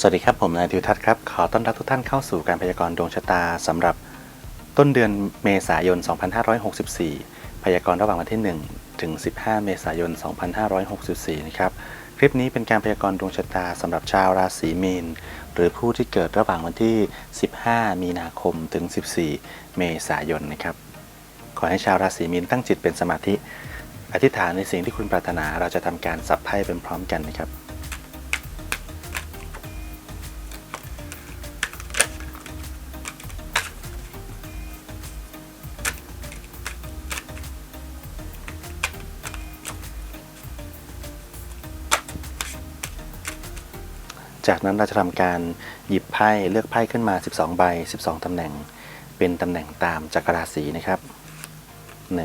สวัสดีครับ ผมนายทิวทัศน์ครับ ขอต้อนรับทุกท่านเข้าสู่การพยากรณ์ดวงชะตาสำหรับต้นเดือนเมษายน 2564 พยากรณ์ระหว่างวันที่ 1 ถึง 15 เมษายน 2564 นะครับ คลิปนี้เป็นการพยากรณ์ดวงชะตาสำหรับชาวราศีมีน หรือผู้ที่เกิดระหว่างวันที่ 15 มีนาคมถึง 14 เมษายนนะครับ ขอให้ชาวราศีมีนตั้งจิตเป็นสมาธิ อธิษฐานในสิ่งที่คุณปรารถนาเราจะทำการสับไพ่เป็นพร้อมกันนะครับ จากนั้นเราจะทำการหยิบไพ่เลือกไพ่ขึ้นมา 12 ใบ 12 ตำแหน่ง เป็นตำแหน่งตามจักรราศีนะครับ 1 2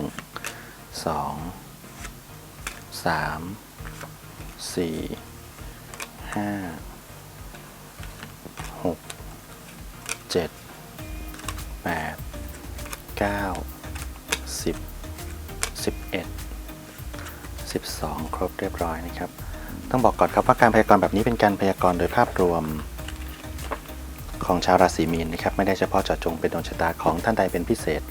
3 4 5 6 7 8 9 10 11 12 ครบเรียบร้อยนะครับ ต้องบอกก่อนครับว่าการพยากรณ์แบบนี้เป็นการพยากรณ์โดยภาพรวม ของชาวราศีมีนนะครับ ไม่ได้เฉพาะเจาะจงเป็นดวงชะตาของท่านใดเป็นพิเศษ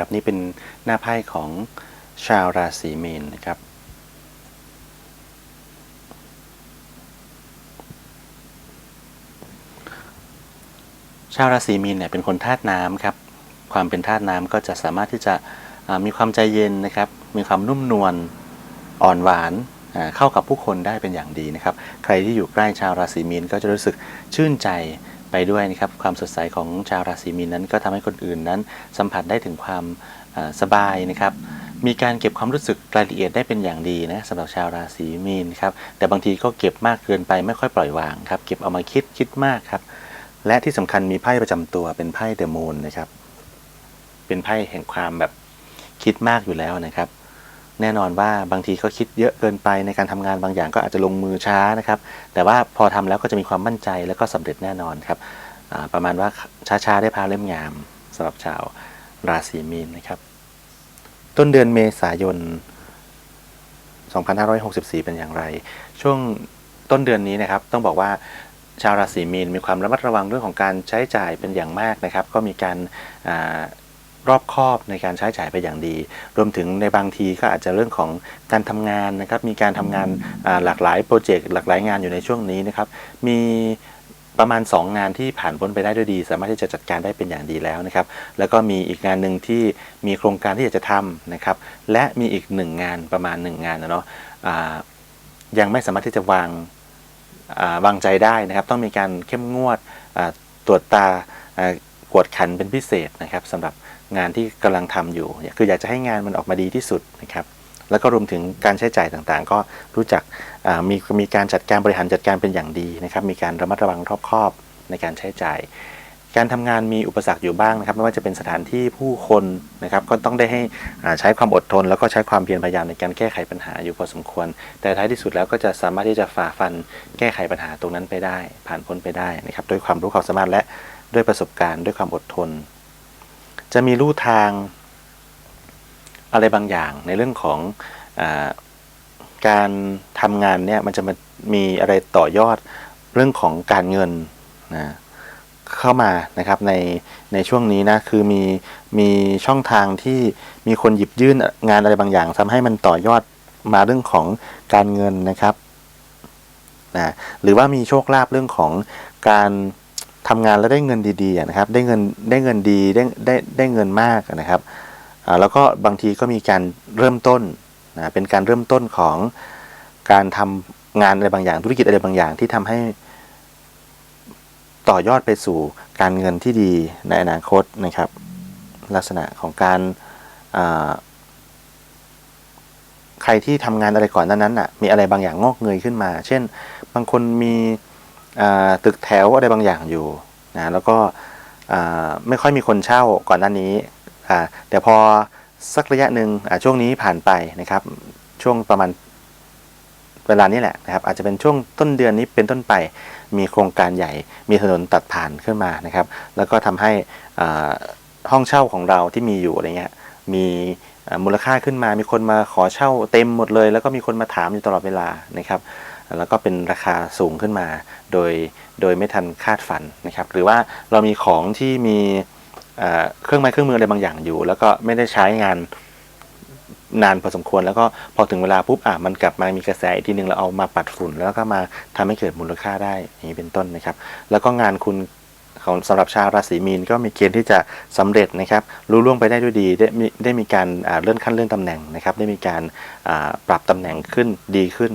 ครับ นี่เป็นหน้าไพ่ของชาวราศีมีนนะครับชาวราศีมีนเนี่ยเป็นคนธาตุน้ำครับ ความเป็นธาตุน้ำก็จะสามารถที่จะมีความใจเย็นนะครับ มีความนุ่มนวลอ่อนหวานเข้ากับผู้คนได้เป็นอย่างดีนะครับ ใครที่อยู่ใกล้ชาวราศีมีนก็จะรู้สึกชื่นใจ ไปด้วยนะครับความสดใสของชาวราศีมีนนั้น ก็ทำให้คนอื่นนั้น สัมผัสได้ถึงความสบายนะครับ มีการเก็บความรู้สึกรายละเอียดได้เป็นอย่างดีนะสำหรับชาวราศีมีนครับแต่บางทีก็เก็บมากเกินไปไม่ค่อยปล่อยวางครับเก็บเอามาคิดคิดมากครับและที่สำคัญมีไพ่ประจำตัวเป็นไพ่เดอะมูนนะครับเป็นไพ่แห่งความแบบคิดมากอยู่แล้วนะครับ แน่นอนว่าบางทีก็คิดเยอะเกินไปในการทำงานบางอย่างก็อาจจะลงมือช้านะครับ แต่ว่าพอทำแล้วก็จะมีความมั่นใจแล้วก็สำเร็จแน่นอนครับประมาณว่าช้าๆได้พาเล่มงามสำหรับชาวราศีมีนนะครับ ต้นเดือนเมษายน 2564 เป็นอย่างไร ช่วงต้นเดือนนี้นะครับต้องบอกว่าชาวราศีมีนมีความระมัดระวังเรื่องของการใช้จ่ายเป็นอย่างมากนะครับ ก็มีการ รอบคอบในการใช้จ่ายไปอย่างดี รวมถึงในบางทีก็อาจจะเรื่องของการทำงานนะครับ มีการทำงานหลากหลายโปรเจกต์หลากหลายงานอยู่ในช่วงนี้นะครับ มีประมาณ 2 งานที่ผ่านพ้นไปได้ด้วยดี สามารถที่จะจัดการได้เป็นอย่างดีแล้วนะครับ แล้วก็มีอีกงานหนึ่งที่มีโครงการที่อยากจะทำนะครับ และมีอีกหนึ่งงานประมาณ 1 งานนะเนาะยังไม่สามารถที่จะวางวางใจได้นะครับ ต้องมีการเข้มงวดตรวจตา กวดขันเป็นพิเศษนะครับสำหรับงานที่กำลังทำอยู่ คืออยากจะให้งานมันออกมาดีที่สุดนะครับแล้วก็รวมถึงการใช้จ่ายต่างๆ ก็รู้จักมีมีการจัดการบริหารจัดการเป็นอย่างดีนะครับ มีการระมัดระวังรอบคอบในการใช้จ่าย การทำงานมีอุปสรรคอยู่บ้างนะครับ ไม่ว่าจะเป็นสถานที่ผู้คนนะครับ ก็ต้องได้ให้ใช้ความอดทน แล้วก็ใช้ความเพียรพยายามในการแก้ไขปัญหาอยู่พอสมควร แต่ท้ายที่สุดแล้วก็จะสามารถที่จะฝ่าฟันแก้ไขปัญหาตรงนั้นไปได้ ผ่านพ้นไปได้นะครับด้วยความรู้ความสามารถและ ด้วยประสบการณ์ด้วยความอดทน จะมีลู่ทางอะไรบางอย่างในเรื่องของอการทำงานเนี่ยมันจะมามีอะไรต่อยอดเรื่องของการเงินนะเข้ามานะครับในในช่วงนี้นะคือมีมีช่องทางที่มีคนหยิบยื่นงานอะไรบางอย่างทำให้มันต่อยอดมาเรื่องของการเงินนะครับนะหรือว่ามีโชคลาภเรื่องของการ ทำงานแล้วได้เงินดีๆนะครับ ได้เงินได้เงินดีได้ได้ได้เงินมากนะครับแล้วก็บางทีก็มีการเริ่มต้นนะเป็นการเริ่มต้นของการทำงานอะไรบางอย่างธุรกิจอะไรบางอย่างที่ทำให้ต่อยอดไปสู่การเงินที่ดีในอนาคตนะครับ ลักษณะของการใครที่ทำงานอะไรก่อนนั้นน่ะมีอะไรบางอย่างงอกเงยขึ้นมา เช่น บางคนมี ตึกแถวอะไรบางอย่างอยู่นะแล้วก็ไม่ค่อยมีคนเช่าก่อนหน้านี้แต่พอสักระยะหนึ่งช่วงนี้ผ่านไปนะครับ ช่วงประมาณเวลานี้แหละนะครับ อาจจะเป็นช่วงต้นเดือนนี้เป็นต้นไป มีโครงการใหญ่ มีถนนตัดผ่านขึ้นมานะครับ แล้วก็ทำให้ห้องเช่าของเราที่มีอยู่อะไรเงี้ยมีมูลค่าขึ้นมา มีคนมาขอเช่าเต็มหมดเลย แล้วก็มีคนมาถามอยู่ตลอดเวลานะครับ แล้วก็เป็นราคาสูงขึ้นมา โดยโดยไม่ทันคาดฝันนะครับ หรือว่าเรามีของที่มีเครื่องไม้เครื่องมืออะไรบางอย่างอยู่ แล้วก็ไม่ได้ใช้งานนานพอสมควรแล้วก็พอถึงเวลาปุ๊บอะมันกลับมามีกระแสอีกทีหนึ่งเราเอามาปัดฝุ่น แล้วก็มาทำให้เกิดมูลค่าได้อย่างนี้เป็นต้นนะครับ แล้วก็งานคุณของสำหรับชาวราศีมีนก็มีเกณฑ์ที่จะสำเร็จนะครับรู้ล่วงไปได้ด้วยดีได้มีได้มีการเลื่อนขั้นเลื่อนตำแหน่งนะครับ ได้มีการปรับตำแหน่งขึ้นดีขึ้น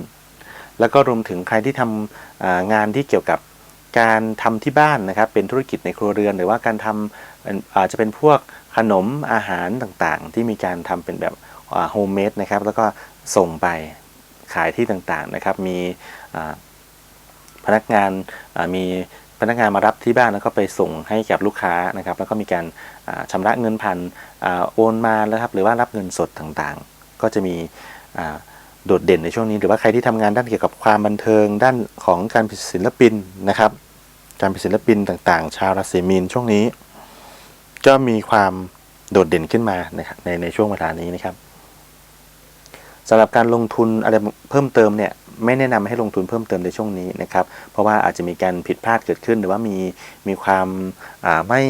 แล้วก็รวมถึงใครที่ทำอ่างานที่เกี่ยวกับการทำที่บ้านนะครับ เป็นธุรกิจในครัวเรือน หรือว่าการทำอาจจะเป็นพวกขนมอาหารต่างๆ ที่มีการทำเป็นแบบโฮมเมดนะครับ แล้วก็ส่งไปขายที่ต่างๆนะครับ มีพนักงานามีพนักงานมารับที่บ้านแล้วก็ไปส่งให้กับลูกค้านะครับ แล้วก็มีการาชำระเงินผ่านอโอนมาแล้วครับ หรือว่ารับเงินสดต่างๆ ก็จะมีอ่า โดดเด่นในช่วงนี้ หรือว่าใครที่ทำงานด้านเกี่ยวกับความบันเทิงด้านของการเป็นศิลปินนะครับ การเป็นศิลปินต่างๆ ชาวราศีมีนช่วงนี้ ก็มีความโดดเด่นขึ้นมานในในช่วงเวลานี้นะครับสำหรับการลงทุนอะไรเพิ่มเติมเนี่ยไม่แนะนำให้ลงทุนเพิ่มเติมในช่วงนี้นะครับ เพราะว่าอาจจะมีการผิดพลาดเกิดขึ้น หรือว่ามีมีความอ่าไม่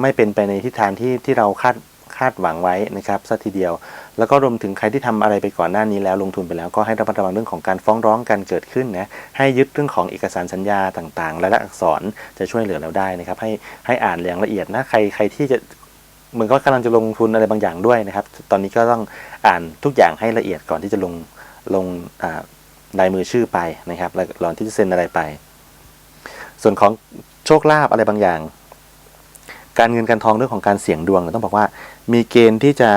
ไม่เป็นไปในทิศทางที่ที่เราคาด คาดหวังไว้นะครับสัทีเดียว แล้วก็รวมถึงใครที่ทำอะไรไปก่อนหน้านี้แล้วลงทุนไปแล้วก็ให้ระมัดระวังเรื่องของการฟ้องร้องกันเกิดขึ้นนะให้ยึดเรื่องของเอกสารสัญญาต่างๆและลักษณ์อักษรจะช่วยเหลือเราได้นะครับ ให้ให้อ่านอย่างละเอียดนะใครใครที่จะเหมือนก็กำลังจะลงทุนอะไรบางอย่างด้วยนะครับ ตอนนี้ก็ต้องอ่านทุกอย่างให้ละเอียดก่อนที่จะลงลงลายมือชื่อไปนะครับแล้วก่อนที่จะเซ็นอะไรไป ส่วนของโชคลาภอะไรบางอย่าง การเงินการทองเรื่องของการเสี่ยงดวงต้องบอกว่า มีเกณฑ์ที่จะ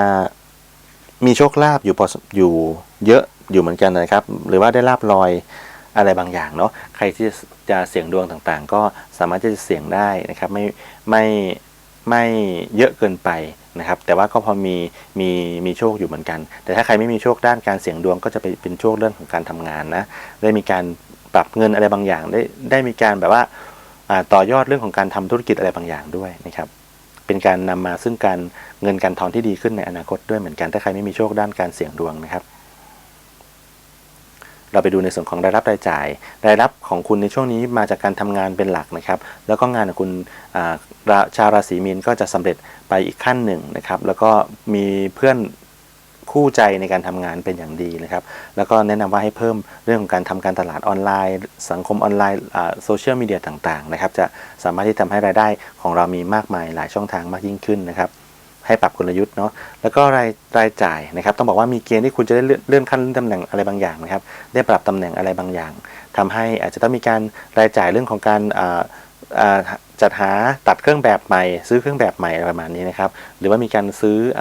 มีโชคลาภอยู่พออยู่เยอะอยู่เหมือนกันนะครับ หรือว่าได้ลาบลอยอะไรบางอย่างเนาะใครที่จะเสี่ยงดวงต่างๆ ก็สามารถที่จะเสี่ยงได้นะครับไม่ไม่ไม่เยอะเกินไปนะครับแต่ว่าก็พอมีมีมีโชคอยู่เหมือนกัน แต่ถ้าใครไม่มีโชคด้านการเสี่ยงดวงก็จะไปเป็นโชคเรื่องของการทำงานนะได้มีการปรับเงินอะไรบางอย่างได้ได้มีการแบบว่า ต่อยอดเรื่องของการทำธุรกิจอะไรบางอย่างด้วยนะครับเป็นการนำมาซึ่งการเงินการทองที่ดีขึ้นในอนาคตด้วยเหมือนกันถ้าใครไม่มีโชคด้านการเสี่ยงดวงนะครับ เราไปดูในส่วนของรายรับรายจ่าย รายรับของคุณในช่วงนี้มาจากการทำงานเป็นหลักนะครับ แล้วก็งานของคุณชาวราศีมีนก็จะสำเร็จไปอีกขั้นหนึ่งนะครับ แล้วก็มีเพื่อน คู่ใจในการทำงานเป็นอย่างดีนะครับ แล้วก็แนะนำว่าให้เพิ่มเรื่องของการทำการตลาดออนไลน์ สังคมออนไลน์โซเชียลมีเดียต่างๆนะครับ จะสามารถที่ทำให้รายได้ของเรามีมากมายหลายช่องทางมากยิ่งขึ้นนะครับให้ปรับกลยุทธ์เนาะ แล้วก็รายรายจ่ายนะครับ ต้องบอกว่ามีเกณฑ์ที่คุณจะได้เลื่อนขั้นเลื่อนตำแหน่งอะไรบางอย่างนะครับ ได้ปรับตำแหน่งอะไรบางอย่างทำให้อาจจะต้องมีการรายจ่ายเรื่องของการจัดหาตัดเครื่องแบบใหม่ ซื้อเครื่องแบบใหม่อะไรประมาณนี้นะครับ หรือว่ามีการซื้ออ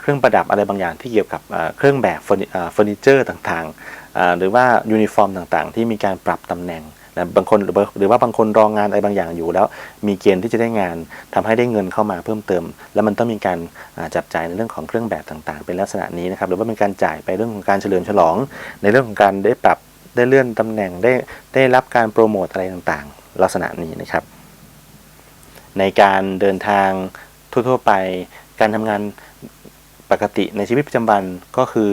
เครื่องประดับอะไรบางอย่างที่เกี่ยวกับเครื่องแบบเฟอร์นิเจอร์ต่างๆ หรือว่ายูนิฟอร์มต่างๆ ที่มีการปรับตำแหน่งนะบางคนหรือว่าบางคนรองงานอะไรบางอย่างอยู่แล้ว มีเกณฑ์ที่จะได้งานทำให้ได้เงินเข้ามาเพิ่มเติม แล้วมันต้องมีการจับจ่ายในเรื่องของเครื่องแบบต่างๆ เป็นลักษณะนี้นะครับหรือว่าเป็นการจ่ายไปเรื่องของการเฉลิมฉลอง ในเรื่องของการได้ปรับได้เลื่อนตำแหน่งได้ได้รับการโปรโมทอะไรต่างๆ ลักษณะนี้นะครับ ในการเดินทางทั่วๆไปการทำงาน ปกติในชีวิตประจำวันก็คือ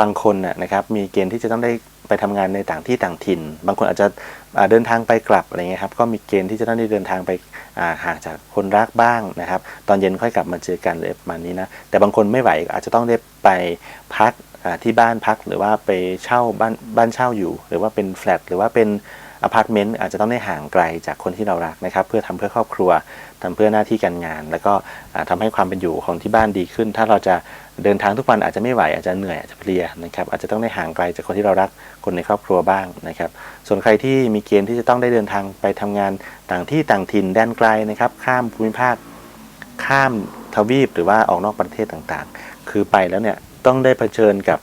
บางคนนะครับมีเกณฑ์ที่จะต้องได้ไปทำงานในต่างที่ต่างถิ่น บางคนอาจจะเดินทางไปกลับอะไรเงี้ยครับ ก็มีเกณฑ์ที่จะต้องได้เดินทางไปห่างจากคนรักบ้างนะครับ ตอนเย็นค่อยกลับมาเจอกันเลยประมาณนี้นะ แต่บางคนไม่ไหวอาจจะต้องได้ไปพักที่บ้านพักหรือว่าไปเช่าบ้านบ้านเช่าอยู่ หรือว่าเป็นแฟลตหรือว่าเป็นอพาร์ตเมนต์อาจจะต้องได้ห่างไกลจากคนที่เรารักนะครับ เพื่อทำเพื่อครอบครัว ทำเพื่อหน้าที่การงาน แล้วก็อ่าทำให้ความเป็นอยู่ของที่บ้านดีขึ้น ถ้าเราจะเดินทางทุกวันอาจจะไม่ไหวอาจจะเหนื่อยอาจจะเพลียนะครับอาจจะต้องได้ห่างไกลจากคนที่เรารักคนในครอบครัวบ้างนะครับส่วนใครที่มีเกณฑ์ที่จะต้องได้เดินทางไปทำงานต่างที่ต่างถิ่นแดนไกลนะครับข้ามภูมิภาคข้ามทวีปหรือว่าออกนอกประเทศต่างๆ คือไปแล้วเนี่ยต้องได้เผชิญกับ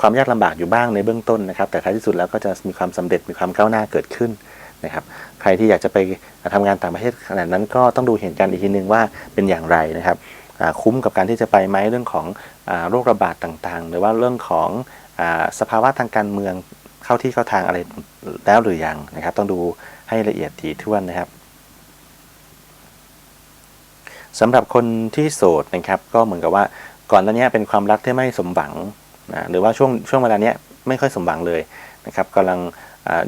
ความยากลำบากอยู่บ้างในเบื้องต้นนะครับแต่ท้ายที่สุดแล้วก็จะมีความสำเร็จมีความก้าวหน้าเกิดขึ้น นะครับ ใครที่อยากจะไปทำงานต่างประเทศขนาดนั้นก็ต้องดูเหตุการณ์อีกทีนึงว่าเป็นอย่างไรนะครับคุ้มกับการที่จะไปไหมเรื่องของอโรคระบาดต่างๆ หรือว่าเรื่องของอสภาวะทางการเมืองเข้าที่เข้าทางอะไรแล้วหรือยังนะครับ ต้องดูให้ละเอียดถี่ถ้วนนะครับสำหรับคนที่โสดนะครับ ก็เหมือนกับว่าก่อนหน้านี้เป็นความรักที่ไม่สมหวังนะหรือว่าช่วงช่วงเวลาเนี้ยไม่ค่อยสมหวังเลยนะครับกำลัง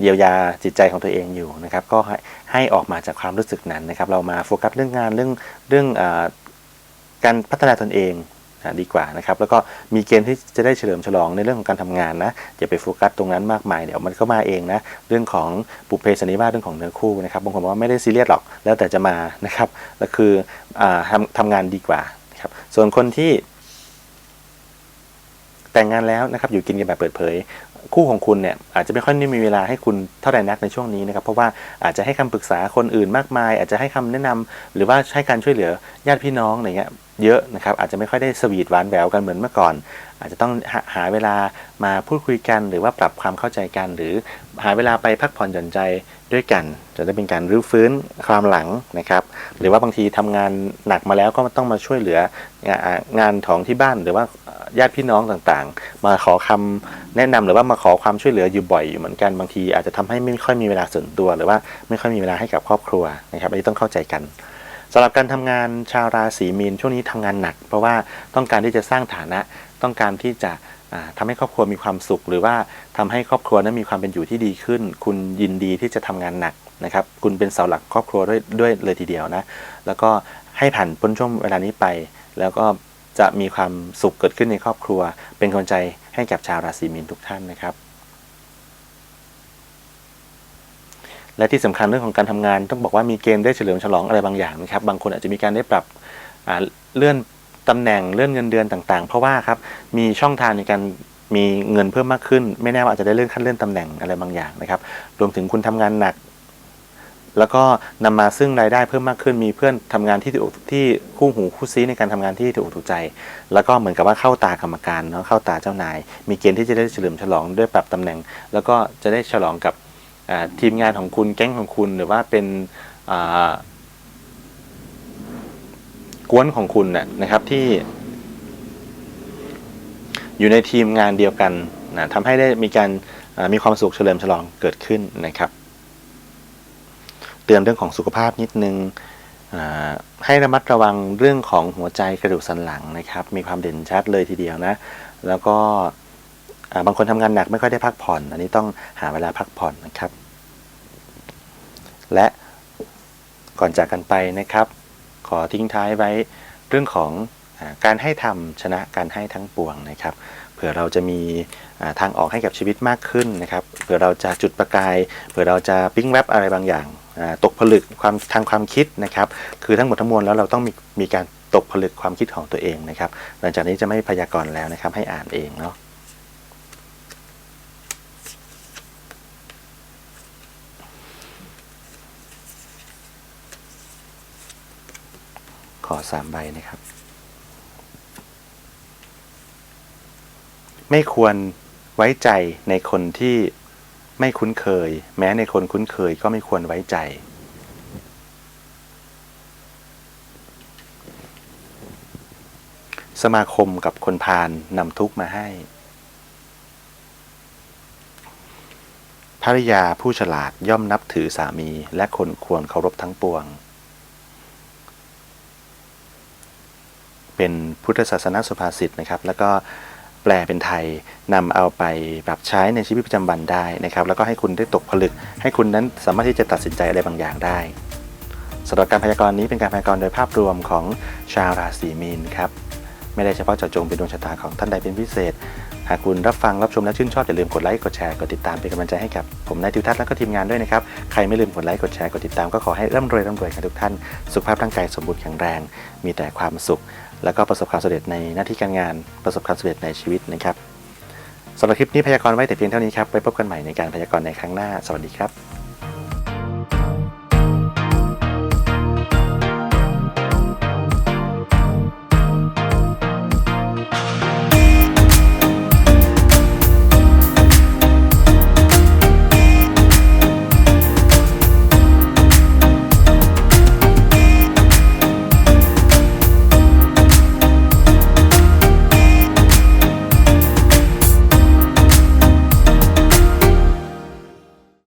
เยียวยาจิตใจของตัวเองอยู่นะครับ ก็ให้ออกมาจากความรู้สึกนั้นนะครับ เรามาโฟกัสเรื่องงานเรื่องเรื่องอการพัฒนาตนเองดีกว่านะครับ แล้วก็มีเกณฑ์ที่จะได้เฉลิมฉลองในเรื่องของการทำงานนะอย่าไปโฟกัสตรงนั้นมากมายเดี๋ยวมันก็มาเองนะเรื่องของปุเพสนิวาสเรื่องของเนื้อคู่นะครับบางคนบอกว่าไม่ได้ซีเรียสหรอกแล้วแต่จะมานะครับแล้วคืออทำทำงานดีกว่าครับส่วนคนที่แต่งงานแล้วนะครับอยู่กินกันแบบเปิดเผย คู่ของคุณเนี่ยอาจจะไม่ค่อยได้มีเวลาให้คุณเท่าไหร่นักในช่วงนี้นะครับเพราะว่าอาจจะให้คำปรึกษาคนอื่นมากมาย อาจจะให้คำแนะนำหรือว่าให้การช่วยเหลือญาติพี่น้องอะไรเงี้ยเยอะนะครับอาจจะไม่ค่อยได้สวีทหวานแหววกันเหมือนเมื่อก่อน อาจจะต้องหาหาเวลามาพูดคุยกันหรือว่าปรับความเข้าใจกัน หรือหาเวลาไปพักผ่อนหย่อนใจด้วยกัน จะได้เป็นการรื้อฟื้นความหลังนะครับ หรือว่าบางทีทำงานหนักมาแล้วก็ต้องมาช่วยเหลืองานของที่บ้านหรือว่าญาติพี่น้องต่างๆ มาขอคำแนะนำหรือว่ามาขอความช่วยเหลืออยู่บ่อยอยู่เหมือนกันบางที อาจจะทำให้ไม่ค่อยมีเวลาส่วนตัว หรือว่าไม่ค่อยมีเวลาให้กับครอบครัวนะครับอันนี้ต้องเข้าใจกันสำหรับการทำงานชาวราศีมีนช่วงนี้ทำงานหนัก เพราะว่าต้องการที่จะสร้างฐานะ ต้องการที่จะอ่าทำให้ครอบครัวมีความสุข หรือว่าทำให้ครอบครัวนั้นมีความเป็นอยู่ที่ดีขึ้น คุณยินดีที่จะทำงานหนักนะครับ คุณเป็นเสาหลักครอบครัวด้วยด้วยเลยทีเดียวนะ แล้วก็ให้ผ่านพ้นช่วงเวลานี้ไป แล้วก็จะมีความสุขเกิดขึ้นในครอบครัว เป็นกำลังใจให้กับชาวราศีมีนทุกท่านนะครับ และที่สำคัญเรื่องของการทำงานต้องบอกว่ามีเกณฑ์ได้เฉลิมฉลองอะไรบางอย่างนะครับ บางคนอาจจะมีการได้ปรับเลื่อน ตำแหน่งเลื่อนเงินเดือนต่างๆ เพราะว่าครับมีช่องทางในการมีเงินเพิ่มมากขึ้น ไม่แน่ว่าอาจจะได้เลื่อนขั้นเลื่อนตำแหน่งอะไรบางอย่างนะครับรวมถึงคุณทำงานหนัก แล้วก็นำมาซึ่งรายได้เพิ่มมากขึ้น มีเพื่อนทำงานที่ถูกที่คู่หูคู่ซีในการทำงานที่ถูกถูกใจ แล้วก็เหมือนกับว่าเข้าตากรรมการเนาะเข้าตาเจ้านาย มีเกณฑ์ที่จะได้เฉลิมฉลองด้วยปรับตำแหน่ง แล้วก็จะได้ฉลองกับทีมงานของคุณแก๊งของคุณหรือว่าเป็น กวนของคุณน่ะนะครับที่ อยู่ในทีมงานเดียวกันนะทำให้ได้มีการมีความสุขเฉลิมฉลองเกิดขึ้นนะครับ เตือนเรื่องของสุขภาพนิดนึงให้ระมัดระวังเรื่องของหัวใจกระดูกสันหลังนะครับ มีความเด่นชัดเลยทีเดียวนะ แล้วก็บางคนทำงานหนักไม่ค่อยได้พักผ่อน อันนี้ต้องหาเวลาพักผ่อนนะครับ และก่อนจากกันไปนะครับ ขอทิ้งท้ายไว้เรื่องของอการให้ทำชนะการให้ทั้งปวงนะครับ เผื่อเราจะมีทางออกให้กับชีวิตมากขึ้นนะครับ เผื่อเราจะจุดประกาย เผื่อเราจะปิ้งแวบอะไรบางอย่าง ตกผลึกความทางความคิดนะครับ คือทั้งหมดทั้งมวลแล้วเราต้องมีมีการตกผลึกความคิดของตัวเองนะครับ หลังจากนี้จะไม่พยากรณ์แล้วนะครับให้อ่านเองเนาะ ขอสามใบนะครับ ไม่ควรไว้ใจในคนที่ไม่คุ้นเคย แม้ในคนคุ้นเคยก็ไม่ควรไว้ใจ สมาคมกับคนพาลนำทุกมาให้ภริยาผู้ฉลาดย่อมนับถือสามีและคนควรเคารพทั้งปวง เป็นพุทธศาสนาสุภาษิตนะครับ แล้วก็แปลเป็นไทยนำเอาไปปรับใช้ในชีวิตประจำวันได้นะครับ แล้วก็ให้คุณได้ตกผลึก ให้คุณนั้นสามารถที่จะตัดสินใจอะไรบางอย่างได้สำหรับการพยากรณ์นี้เป็นการพยากรณ์โดยภาพรวมของชาวราศีมีนครับไม่ได้เฉพาะเจาะจงเป็นดวงชะตาของท่านใดเป็นพิเศษ หากคุณรับฟังรับชมและชื่นชอบอย่าลืมกดไลค์กดแชร์กดติดตามเป็นกำลังใจให้กับผมนายทิวทัศน์และก็ทีมงานด้วยนะครับ ใครไม่ลืมกดไลค์กดแชร์กดติดตามก็ขอให้ร่ำรวยร่ำรวยกันทุกท่าน สุขภาพร่างกายสมบูรณ์แข็งแรง มีแต่ความสุข แล้วก็ประสบความสำเร็จในหน้าที่การงานประสบความสำเร็จในชีวิตนะครับสำหรับคลิปนี้พยากรณ์ไว้แต่เพียงเท่านี้ครับไว้พบกันใหม่ในการพยากรณ์ในครั้งหน้า สวัสดีครับ